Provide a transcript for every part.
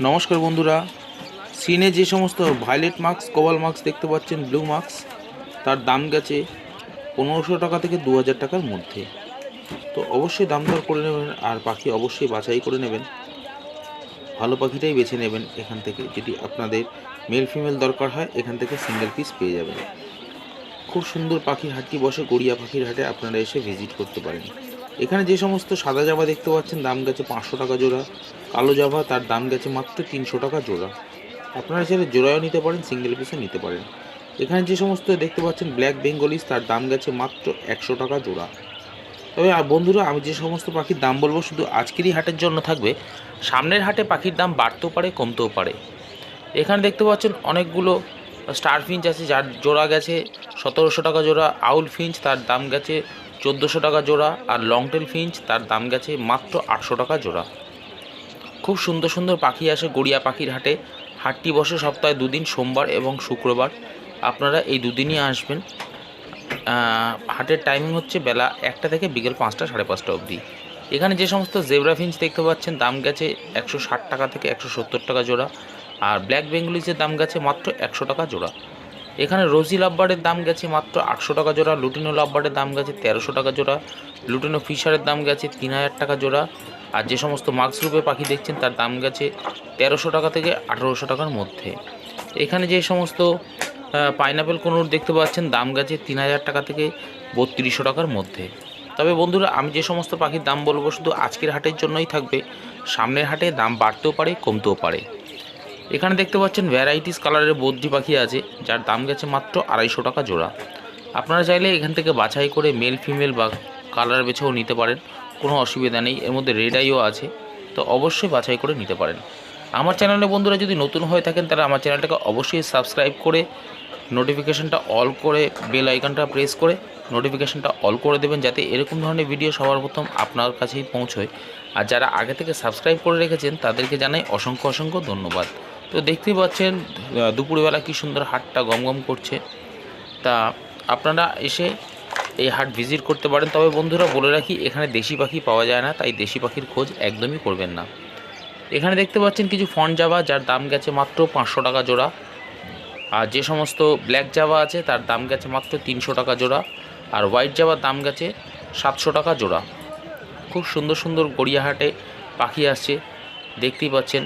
নমস্কার বন্ধুরা। সিনে যে সমস্ত ভায়োলেট মার্কস কোবাল মার্কস দেখতে পাচ্ছেন ব্লু মার্কস তার দাম গেছে পনেরোশো টাকা থেকে দু হাজার টাকার মধ্যে। তো অবশ্যই দাম দর করে নেবেন আর পাখি অবশ্যই বাছাই করে নেবেন। ভালো পাখিটাই বেছে নেবেন এখান থেকে, যদি আপনাদের মেল ফিমেল দরকার হয়, এখান থেকে সিঙ্গেল পিস পেয়ে যাবেন। খুব সুন্দর পাখির হাটটি বসে, গড়িয়া পাখির হাটে আপনারা এসে ভিজিট করতে পারেন। এখানে যে সমস্ত সাদা জামা দেখতে পাচ্ছেন, দাম গেছে পাঁচশো টাকা জোড়া। কালো জামা, তার দাম গেছে মাত্র তিনশো টাকা জোড়া। আপনারা চাইলে জোড়াও নিতে পারেন সিঙ্গেল পিসও নিতে পারেন। এখানে যে সমস্ত দেখতে পাচ্ছেন ব্ল্যাক বেঙ্গলিস তার দাম গেছে মাত্র একশো টাকা জোড়া। তবে বন্ধুরা, আমি যে সমস্ত পাখির দাম বলব, শুধু আজকেরই হাটের জন্য থাকবে। সামনের হাটে পাখির দাম বাড়তেও পারে, কমতেও পারে। এখানে দেখতে পাচ্ছেন অনেকগুলো স্টার ফিঞ্চ আছে, যার জোড়া গেছে সতেরোশো টাকা জোড়া। আউল ফিঞ্চ তার দাম গেছে চোদ্দোশো টাকা জোড়া আর লংটেল ফিঞ্চ তার দাম গেছে মাত্র আটশো টাকা জোড়া। খুব সুন্দর সুন্দর পাখি আসে গড়িয়া পাখির হাটে। হাটটি বসে সপ্তাহে দুদিন, সোমবার এবং শুক্রবার। আপনারা এই দুদিনই আসবেন। হাটের টাইমিং হচ্ছে বেলা একটা থেকে বিকেল পাঁচটা, সাড়ে পাঁচটা অবধি। এখানে যে সমস্ত জেব্রা ফিঞ্চ দেখতে পাচ্ছেন, দাম গেছে একশো ষাট টাকা থেকে একশো সত্তর টাকা জোড়া। আর ব্ল্যাক বেঙ্গলিজের দাম গেছে মাত্র একশো টাকা জোড়া। এখানে রোজি লাভবার্ডের দাম গেছে মাত্র আটশো টাকা জোড়া, লুটিনো লাভবার্ডের দাম গেছে তেরোশো টাকা জোড়া, লুটিনো ফিশারের দাম গেছে তিন হাজার টাকা জোড়া, আর যে সমস্ত মার্কস রূপে পাখি দেখছেন তার দাম গেছে তেরোশো টাকা থেকে আঠেরোশো টাকার মধ্যে। এখানে যে সমস্ত পাইনাপেল কোনোর দেখতে পাচ্ছেন, দাম গেছে তিন হাজার টাকা থেকে বত্রিশশো টাকার মধ্যে। তবে বন্ধুরা, আমি যে সমস্ত পাখির দাম বলব শুধু আজকের হাটের জন্যই থাকবে, সামনের হাটে দাম বাড়তেও পারে, কমতেও পারে। এখানে দেখতে পাচ্ছেন ভ্যারাইটিস কালারের বদ্রি পাখি আছে, যার দাম গেছে মাত্র আড়াইশো টাকা জোড়া। আপনারা চাইলে এখান থেকে বাছাই করে মেল ফিমেল বা কালার বেছেও নিতে পারেন, কোনো অসুবিধা নেই, এর মধ্যে রেড আইও আছে, তো অবশ্যই বাছাই করে নিতে পারেন। আমার চ্যানেলে বন্ধুরা যদি নতুন হয়ে থাকেন, তারা আমার চ্যানেলটাকে অবশ্যই সাবস্ক্রাইব করে নোটিফিকেশনটা অল করে বেল আইকনটা প্রেস করে নোটিফিকেশনটা অল করে দেবেন, যাতে এরকম ধরনের ভিডিও সবার প্রথম আপনার কাছেই পৌঁছয়। আর যারা আগে থেকে সাবস্ক্রাইব করে রেখেছেন, তাদেরকে জানাই অসংখ্য অসংখ্য ধন্যবাদ। তো দেখতেই পাচ্ছেন দুপুরবেলা কি সুন্দর হাটটা গমগম করছে। তা আপনারা এসে এই হাট ভিজিট করতে পারেন। তবে বন্ধুরা বলে রাখি, এখানে দেশি পাখি পাওয়া যায় না, তাই দেশি পাখির খোঁজ একদমই করবেন না। এখানে দেখতে পাচ্ছেন কিছু ফন জাবা, যার দাম গেছে মাত্র পাঁচশো টাকা জোড়া। আর যে সমস্ত ব্ল্যাক জাবা আছে, তার দাম গেছে মাত্র তিনশো টাকা জোড়া। আর হোয়াইট জাবার দাম গেছে সাতশো টাকা জোড়া। খুব সুন্দর সুন্দর গড়িয়াহাটে পাখি আসছে, দেখতেই পাচ্ছেন।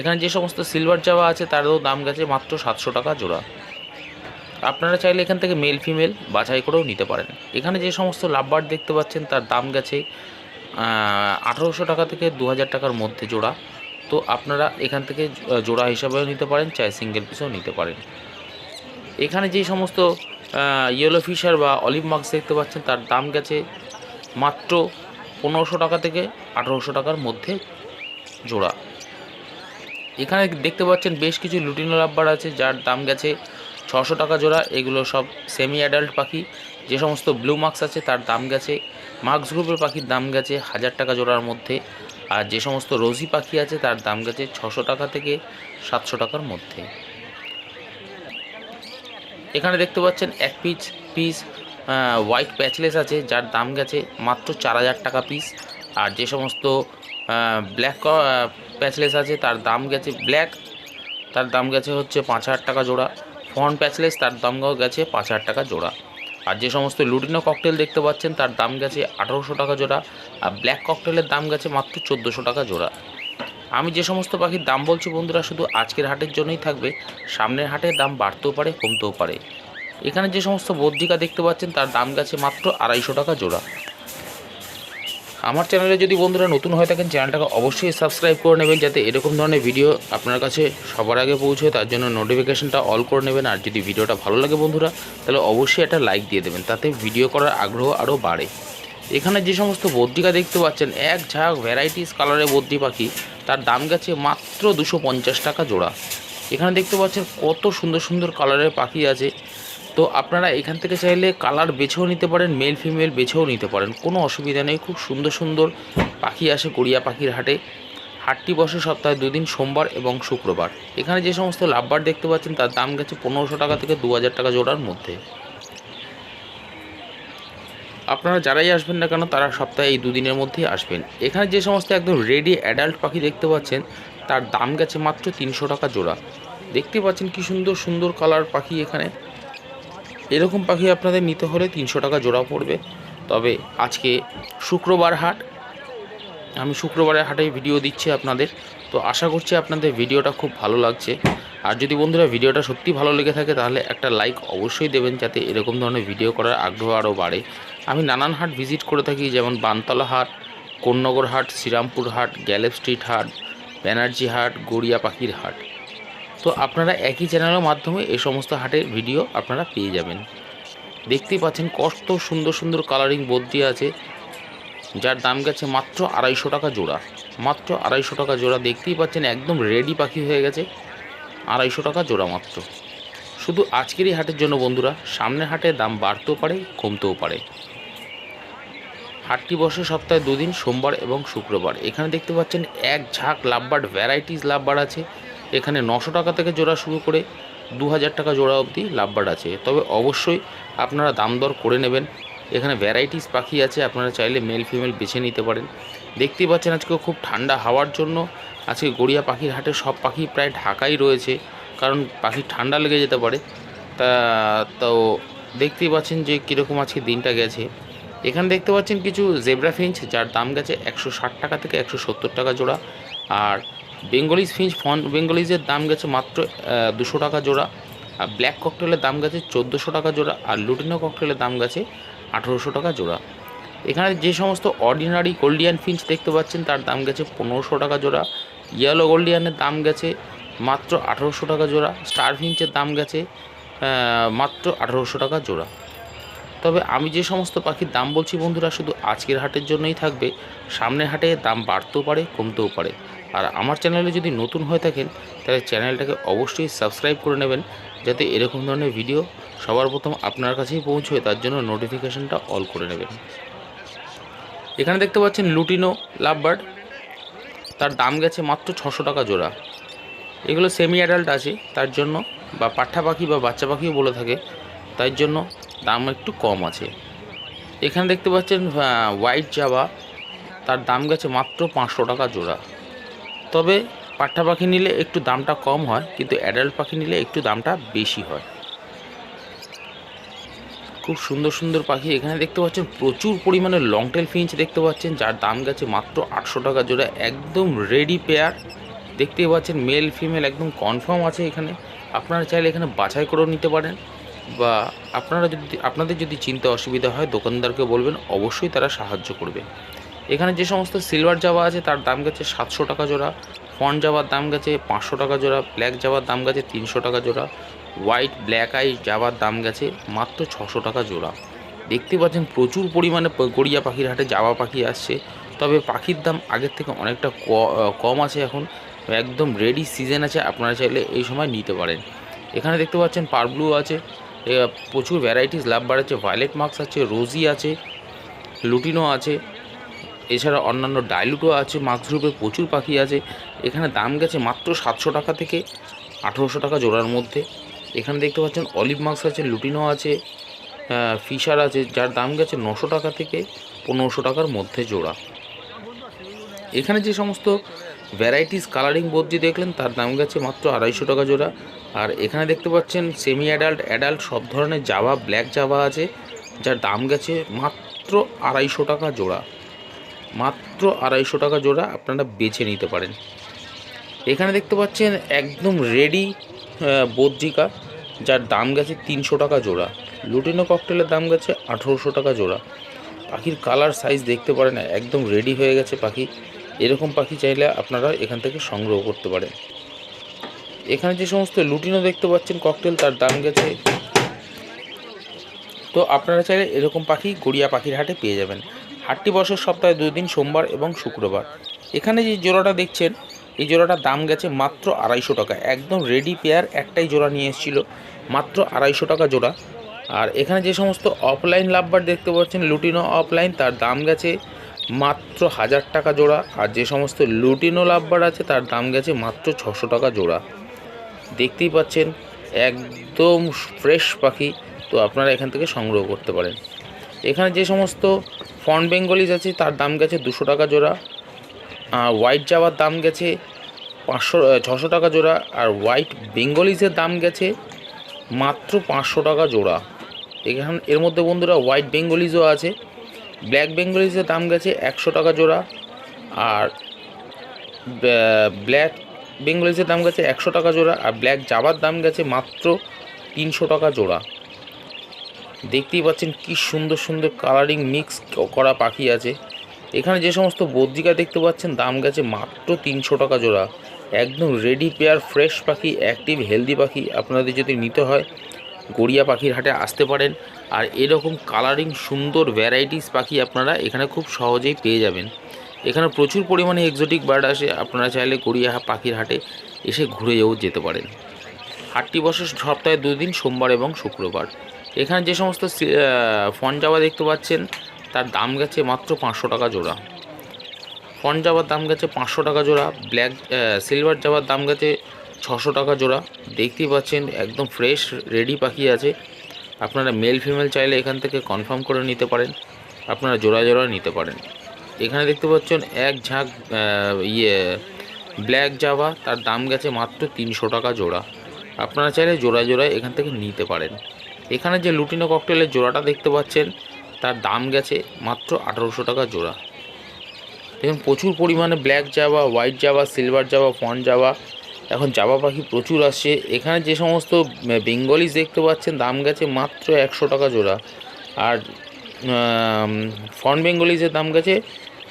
এখানে যে সমস্ত সিলভার জাবা আছে, তারও দাম গেছে মাত্র সাতশো টাকা জোড়া। আপনারা চাইলে এখান থেকে মেল ফিমেল বাছাই করেও নিতে পারেন। এখানে যে সমস্ত লাভবার দেখতে পাচ্ছেন, তার দাম গেছে আঠারোশো টাকা থেকে দু হাজার টাকার মধ্যে জোড়া। তো আপনারা এখান থেকে জোড়া হিসাবেও নিতে পারেন, চাই সিঙ্গেল পিসও নিতে পারেন। এখানে যে সমস্ত ইয়েলো ফিশার বা অলিভ মার্কস দেখতে পাচ্ছেন, তার দাম গেছে মাত্র পনেরোশো টাকা থেকে আঠারোশো টাকার মধ্যে জোড়া। এখানে দেখতে পাচ্ছেন বেশ কিছু লুটিনো রাব্বার আছে, যার দাম গেছে ছশো টাকা জোড়া। এগুলো সব সেমি অ্যাডাল্ট পাখি। যে সমস্ত ব্লু মার্কস আছে, তার দাম গেছে মার্কস গ্রুপের পাখির দাম গেছে হাজার টাকা জোড়ার মধ্যে। আর যে সমস্ত রোজি পাখি আছে, তার দাম গেছে ছশো টাকা থেকে সাতশো টাকার মধ্যে। এখানে দেখতে পাচ্ছেন এক পিস পিস হোয়াইট প্যাচলেস আছে, যার দাম গেছে মাত্র চার হাজার টাকা পিস আর যে সমস্ত ব্ল্যাক প্যাচলেস আছে, তার দাম গেছে ব্ল্যাক তার দাম গেছে হচ্ছে পাঁচ হাজার টাকা জোড়া। ফন প্যাচলেস তার দাম গেছে পাঁচ হাজার টাকা জোড়া। আর যে সমস্ত লুটিনো ককটেল দেখতে পাচ্ছেন, তার দাম গেছে আঠারোশো টাকা জোড়া, আর ব্ল্যাক ককটেলের দাম গেছে মাত্র চোদ্দোশো টাকা জোড়া। আমি যে সমস্ত পাখির দাম বলছি বন্ধুরা, শুধু আজকের হাটের জন্যই থাকবে, সামনের হাটের দাম বাড়তেও পারে, কমতেও পারে। এখানে যে সমস্ত বদ্রিকা দেখতে পাচ্ছেন, তার দাম গেছে মাত্র আড়াইশো টাকা জোড়া। আমার চ্যানেলে যদি বন্ধুরা নতুন হয়ে থাকেন চ্যানেলটাকে অবশ্যই সাবস্ক্রাইব করে নেবেন, যাতে এরকম ধরনের ভিডিও আপনার কাছে সবার আগে পৌঁছয় তার জন্য নোটিফিকেশনটা অল করে নেবেন। আর যদি ভিডিওটা ভালো লাগে বন্ধুরা, তাহলে অবশ্যই একটা লাইক দিয়ে দেবেন, তাতে ভিডিও করার আগ্রহ আরও বাড়ে। এখানে যে সমস্ত বদ্রিকা দেখতে পাচ্ছেন, এক ঝাঁক ভ্যারাইটিস কালারের বদ্রি পাখি, তার দাম গেছে মাত্র দুশো টাকা জোড়া। এখানে দেখতে পাচ্ছেন কত সুন্দর সুন্দর কালারের পাখি আছে। তো আপনারা এখান থেকে চাইলে কালার বেছেও নিতে পারেন মেল ফিমেল বেছেও নিতে পারেন। কোনো অসুবিধা নেই, খুব সুন্দর সুন্দর পাখি আসে গড়িয়া পাখির হাটে। হাটটি বসে সপ্তাহে দুদিন, সোমবার এবং শুক্রবার। এখানে যে সমস্ত লাভবার দেখতে পাচ্ছেন, তার দাম গেছে পনেরোশো টাকা থেকে দু হাজার টাকা জোড়ার মধ্যে। আপনারা যারাই আসবেন না কেন, তারা সপ্তাহে এই দুদিনের মধ্যেই আসবেন। এখানে যে সমস্ত একদম রেডি অ্যাডাল্ট পাখি দেখতে পাচ্ছেন, তার দাম গেছে মাত্র তিনশো টাকা জোড়া। দেখতে পাচ্ছেন কি সুন্দর সুন্দর কালার পাখি এখানে। এরকম পাখি আপনাদের নিতে হলে তিনশো টাকা জোড়া পড়বে। তবে আজকে শুক্রবার হাট। আমি শুক্রবারের হাটে ভিডিও দিচ্ছি আপনাদের। তো আশা করছি আপনাদের ভিডিওটা খুব ভালো লাগছে। আর যদি বন্ধুরা ভিডিওটা সত্যি ভালো লেগে থাকে, তাহলে একটা লাইক অবশ্যই দেবেন যাতে এরকম ধরনের ভিডিও করার আগ্রহ আরও বাড়ে। আমি নানান হাট ভিজিট করে থাকি, যেমন বানতলা হাট, কোন্নগর হাট, শ্রীরামপুর হাট, গ্যালেপ স্ট্রিট হাট, ব্যানার্জি হাট, গড়িয়া পাখির হাট। তো আপনারা একই চ্যানেলের মাধ্যমে এই সমস্ত হাটের ভিডিও আপনারা পেয়ে যাবেন। দেখতেই পাচ্ছেন কত সুন্দর সুন্দর কালারিং বদ্রি আছে। যার দাম গেছে মাত্র আড়াইশো টাকা জোড়া। মাত্র আড়াইশো টাকা জোড়া দেখতেই পাচ্ছেন একদম রেডি পাখি হয়ে গেছে। আড়াইশো টাকা জোড়া মাত্র। শুধু আজকেরই হাটের জন্য বন্ধুরা, সামনের হাটে দাম বাড়তেও পারে, কমতেও পারে। হাটটি বসে সপ্তাহে দুদিন, সোমবার এবং শুক্রবার। এখানে দেখতে পাচ্ছেন এক ঝাঁক লাভবার্ড ভ্যারাইটিস লাভবার আছে। এখানে নশো টাকা থেকে জোড়া শুরু করে দু হাজার টাকা জোড়া অবধি লাভবার্ড আছে। তবে অবশ্যই আপনারা দাম দর করে নেবেন। এখানে ভ্যারাইটিস পাখি আছে, আপনারা চাইলে মেল ফিমেল বেছে নিতে পারেন। দেখতেই পাচ্ছেন আজকে খুব ঠান্ডা হাওয়ার জন্য। আজকে গড়িয়া পাখির হাটে সব পাখি প্রায় ঢাকাই রয়েছে, কারণ পাখি ঠান্ডা লেগে যেতে পারে। তা, তো দেখতেই পাচ্ছেন যে কীরকম আজকে দিনটা গেছে। এখানে দেখতে পাচ্ছেন কিছু জেব্রা ফিঞ্চ যার দাম গেছে একশো ষাট টাকা থেকে একশো সত্তর টাকা জোড়া। আর বেঙ্গলিজ ফিঞ্চ ফন বেঙ্গলিজের দাম গেছে মাত্র দুশো টাকা জোড়া, আর ব্ল্যাক ককটেলের দাম গেছে চোদ্দোশো টাকা জোড়া, আর লুটিনো ককটেলের দাম গেছে আঠেরোশো টাকা জোড়া। এখানে যে সমস্ত অর্ডিনারি গোল্ডিয়ান ফিঞ্চ দেখতে পাচ্ছেন, তার দাম গেছে পনেরোশো টাকা জোড়া ইয়েলো গোল্ডিয়ানের দাম গেছে মাত্র আঠেরোশো টাকা জোড়া স্টার ফিঞ্চের দাম গেছে মাত্র আঠেরোশো টাকা জোড়া। তবে আমি যে সমস্ত পাখির দাম বলছি বন্ধুরা, শুধু আজকের হাটের জন্যই থাকবে। সামনের হাটে দাম বাড়তেও পারে, কমতেও পারে। আর আমার চ্যানেলে যদি নতুন হয়ে থাকেন, তাহলে চ্যানেলটাকে অবশ্যই সাবস্ক্রাইব করে নেবেন, যাতে এরকম ধরনের ভিডিও সবার প্রথম আপনার কাছেই পৌঁছয়, তার জন্য নোটিফিকেশনটা অল করে নেবেন। এখানে দেখতে পাচ্ছেন লুটিনো লাভবার্ড। তার দাম গেছে মাত্র ছশো টাকা জোড়া। এগুলো সেমি অ্যাডাল্ট আছে, তার জন্য বা পাঠা পাখি বা বাচ্চা পাখিও বলে থাকে তাই জন্য দাম একটু কম আছে। এখানে দেখতে পাচ্ছেন হোয়াইট জাবা তার দাম গেছে মাত্র পাঁচশো টাকা জোড়া। তবে পাঠা পাখি নিলে একটু দামটা কম হয়, কিন্তু অ্যাডাল্ট পাখি নিলে একটু দামটা বেশি হয়। খুব সুন্দর সুন্দর পাখি। এখানে দেখতে পাচ্ছেন, প্রচুর পরিমাণে লং টেল ফিঞ্চ দেখতে পাচ্ছেন, যার দাম গেছে মাত্র আটশো টাকা জোড়া। একদম রেডি পেয়ার দেখতে পাচ্ছেন মেল ফিমেল একদম কনফার্ম আছে এখানে। আপনারা চাইলে এখানে বাছাই করেও নিতে পারেন। বা আপনারা যদি, আপনাদের যদি চিনতে অসুবিধা হয়, দোকানদারকে বলবেন, অবশ্যই তারা সাহায্য করবে। এখানে যে সমস্ত সিলভার জাবা আছে, তার দাম গেছে সাতশো টাকা জোড়া, ফন জাবার দাম গেছে পাঁচশো টাকা জোড়া ব্ল্যাক জাবার দাম গেছে তিনশো টাকা জোড়া হোয়াইট ব্ল্যাক আই জাবার দাম গেছে মাত্র ছশো টাকা জোড়া। দেখতে পাচ্ছেন প্রচুর পরিমাণে গড়িয়া পাখির হাটে জাবা পাখি আসছে, তবে পাখির দাম আগের থেকে অনেকটা কম আছে এখন, একদম রেডি সিজন আছে, আপনারা চাইলে এই সময় নিতে পারেন। এখানে দেখতে পাচ্ছেন পারব্লু আছে প্রচুর ভ্যারাইটিস লাভ আছে ভায়োলেট মার্কস আছে রোজি আছে লুটিনো আছে, এছাড়া অন্যান্য ডাইলুটও আছে মার্কস গ্রুপে প্রচুর পাখি আছে, এখানে দাম গেছে মাত্র সাতশো টাকা থেকে আঠেরোশো টাকা জোড়ার মধ্যে। এখানে দেখতে পাচ্ছেন অলিভ মার্কস আছে লুটিনো আছে ফিশার আছে, যার দাম গেছে নশো টাকা থেকে পনেরোশো টাকার মধ্যে জোড়া। এখানে যে সমস্ত ভ্যারাইটিস কালারিং বদ্রি দেখলেন, তার দাম গেছে মাত্র আড়াইশো টাকা জোড়া। আর এখানে দেখতে পাচ্ছেন সেমি অ্যাডাল্ট অ্যাডাল্ট সব ধরনের জাভা ব্ল্যাক জাভা আছে, যার দাম গেছে মাত্র আড়াইশো টাকা জোড়া। মাত্র আড়াইশো টাকা জোড়া আপনারা বেছে নিতে পারেন। এখানে দেখতে পাচ্ছেন একদম রেডি বদ্রিকা, যার দাম গেছে তিনশো টাকা জোড়া। লুটিনো ককটেলের দাম গেছে আঠেরোশো টাকা জোড়া। পাখির কালার সাইজ দেখতে পারেন, একদম রেডি হয়ে গেছে পাখি। এরকম পাখি চাইলে আপনারা এখান থেকে সংগ্রহ করতে পারেন। এখানে যে সমস্ত লুটিনো দেখতে পাচ্ছেন ককটেল তার দাম গেছে। তো আপনারা চাইলে এরকম পাখি গড়িয়া পাখির হাটে পেয়ে যাবেন। হাটটি বসে সপ্তাহে দুই দিন, সোমবার এবং শুক্রবার। এখানে যে জোড়াটা দেখছেন, এই জোড়াটার দাম গেছে মাত্র আড়াইশো টাকা। একদম রেডি পেয়ার একটাই জোড়া নিয়ে এসেছিল, মাত্র আড়াইশো টাকা জোড়া। আর এখানে যে সমস্ত অফলাইন লাভবার দেখতে পাচ্ছেন, লুটিনো অফলাইন তার দাম গেছে মাত্র হাজার টাকা জোড়া। আর যে সমস্ত লুটিনো লাভবার আছে, তার দাম গেছে মাত্র ছশো টাকা জোড়া। দেখতেই পাচ্ছেন, একদম ফ্রেশ পাখি, তো আপনারা এখান থেকে সংগ্রহ করতে পারেন। এখানে যে সমস্ত ফন বেঙ্গলিজ আছে, তার দাম গেছে দুশো টাকা জোড়া হোয়াইট জাবার দাম গেছে পাঁচশো ছশো টাকা জোড়া, আর হোয়াইট বেঙ্গলিজের দাম গেছে মাত্র পাঁচশো টাকা জোড়া। এখানে, এর মধ্যে বন্ধুরা হোয়াইট বেঙ্গলিজও আছে, ব্ল্যাক বেঙ্গলিজের দাম গেছে একশো টাকা জোড়া, আর ব্ল্যাক বেঙ্গলিজের দাম গেছে একশো টাকা জোড়া আর ব্ল্যাক জাবার দাম গেছে মাত্র তিনশো টাকা জোড়া। দেখতেই পাচ্ছেন কি সুন্দর সুন্দর কালারিং মিক্স করা পাখি আছে। এখানে যে সমস্ত বদ্রিকা দেখতে পাচ্ছেন, দাম গেছে মাত্র তিনশো টাকা জোড়া। একদম রেডি পেয়ার ফ্রেশ পাখি অ্যাক্টিভ হেলদি পাখি। আপনাদের যদি নিতে হয়, গড়িয়া পাখির হাটে আসতে পারেন। আর এরকম কালারিং সুন্দর ভ্যারাইটিস পাখি আপনারা এখানে খুব সহজেই পেয়ে যাবেন। এখানে প্রচুর পরিমাণে এক্সোটিক বার্ড আসে। আপনারা চাইলে গড়িয়া পাখির হাটে এসে ঘুরেও যেতে পারেন। হাটটি বসে সপ্তাহে দুদিন, সোমবার এবং শুক্রবার। এখানে যে সমস্ত ফন জাবা দেখতে পাচ্ছেন, তার দাম গেছে মাত্র পাঁচশো টাকা জোড়া। ফন জাবার দাম গেছে পাঁচশো টাকা জোড়া ব্ল্যাক সিলভার জাবার দাম গেছে ছশো টাকা জোড়া। দেখতেই পাচ্ছেন, একদম ফ্রেশ রেডি পাখি আছে। আপনারা মেল ফিমেল চাইলে এখান থেকে কনফার্ম করে নিতে পারেন। আপনারা জোড়া জোড়া নিতে পারেন। এখানে দেখতে পাচ্ছেন এক ঝাঁক ইয়ে ব্ল্যাক জাভা তার দাম গেছে মাত্র তিনশো টাকা জোড়া। আপনারা চাইলে জোড়া জোড়ায় এখান থেকে নিতে পারেন। এখানে যে লুটিনো ককটেলের জোড়াটা দেখতে পাচ্ছেন, তার দাম গেছে মাত্র আঠারোশো টাকা জোড়া। দেখুন, প্রচুর পরিমাণে black Java, white Java, silver Java, fawn Java, এখন জাবা পাখি প্রচুর আসছে। এখানে যে সমস্ত বেঙ্গলিজ দেখতে পাচ্ছেন, দাম গেছে মাত্র একশো টাকা জোড়া। আর ফন বেঙ্গলিজের দাম গেছে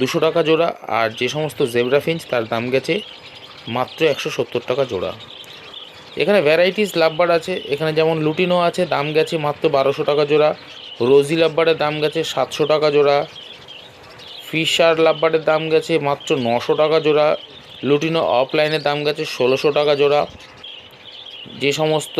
দুশো টাকা জোড়া আর যে সমস্ত জেব্রা ফিঞ্চ তার দাম গেছে মাত্র একশো সত্তর টাকা জোড়া। এখানে ভ্যারাইটিস লাভবার আছে, এখানে যেমন লুটিনো আছে, দাম গেছে মাত্র বারোশো টাকা জোড়া। রোজি লাভবারের দাম গেছে সাতশো টাকা জোড়া। ফিশার লাভবারের দাম গেছে মাত্র নশো টাকা জোড়া। লুটিনো অফলাইনের দাম গেছে ষোলোশো টাকা জোড়া। যে সমস্ত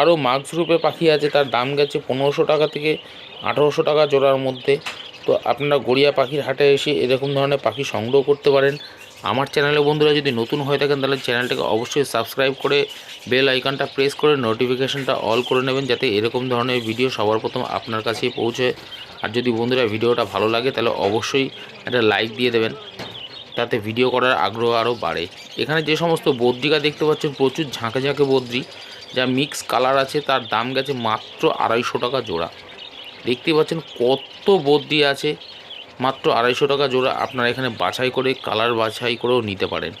আরও মাক্স রূপে পাখি আছে, তার দাম গেছে পনেরোশো টাকা থেকে আঠেরোশো টাকা জোড়ার মধ্যে। তো আপনারা গড়িয়া পাখির হাটে এসে এরকম ধরনের পাখি সংগ্রহ করতে পারেন। আমার চ্যানেলে বন্ধুরা যদি নতুন হয়ে থাকেন, তাহলে চ্যানেলটাকে অবশ্যই সাবস্ক্রাইব করে বেল আইকনটা প্রেস করে নোটিফিকেশনটা অল করে নেবেন, যাতে এরকম ধরনের ভিডিও সবার প্রথম আপনার কাছেই পৌঁছে। আর যদি বন্ধুরা ভিডিওটা ভালো লাগে, তাহলে অবশ্যই একটা লাইক দিয়ে দেবেন, তাতে ভিডিও করার আগ্রহ আরও বাড়ে। এখানে যে সমস্ত বদ্রিকা দেখতে পাচ্ছেন, প্রচুর ঝাঁকে ঝাঁকে বদ্রি, যা মিক্স কালার আছে, তার দাম গেছে মাত্র আড়াইশো টাকা জোড়া। দেখতে পাচ্ছেন কত বদ্রি আছে। মাত্র আড়াইশো টাকা জোড়া আপনারা এখানে বাছাই করে, কালার বাছাই করেও নিতে পারেন।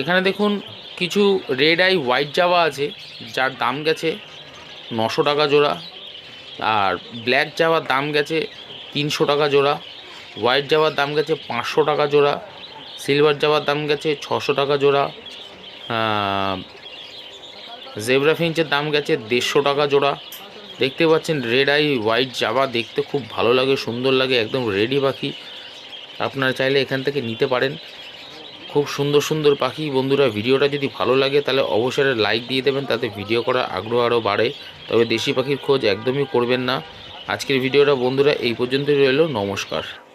এখানে দেখুন কিছু রেড আই হোয়াইট জাভা আছে, যার দাম গেছে নশো টাকা জোড়া। আর ব্ল্যাক জাভার দাম গেছে তিনশো টাকা জোড়া। হোয়াইট জাভার দাম গেছে পাঁচশো টাকা জোড়া। সিলভার জাভার দাম গেছে ছশো টাকা জোড়া। জেব্রা ফিঞ্চের দাম গেছে দেড়শো টাকা জোড়া। দেখতে পাচ্ছেন রেড আই হোয়াইট জাবা দেখতে খুব ভালো লাগে, সুন্দর লাগে, একদম রেডি পাখি। আপনারা চাইলে এখান থেকে নিতে পারেন। খুব সুন্দর সুন্দর পাখি। বন্ধুরা, ভিডিওটা যদি ভালো লাগে, তাহলে অবশ্যই লাইক দিয়ে দেবেন, তাতে ভিডিও করার আগ্রহ আরও বাড়ে। তবে দেশি পাখির খোঁজ একদমই করবেন না। আজকের ভিডিওটা, বন্ধুরা, এই পর্যন্তই রইল। নমস্কার।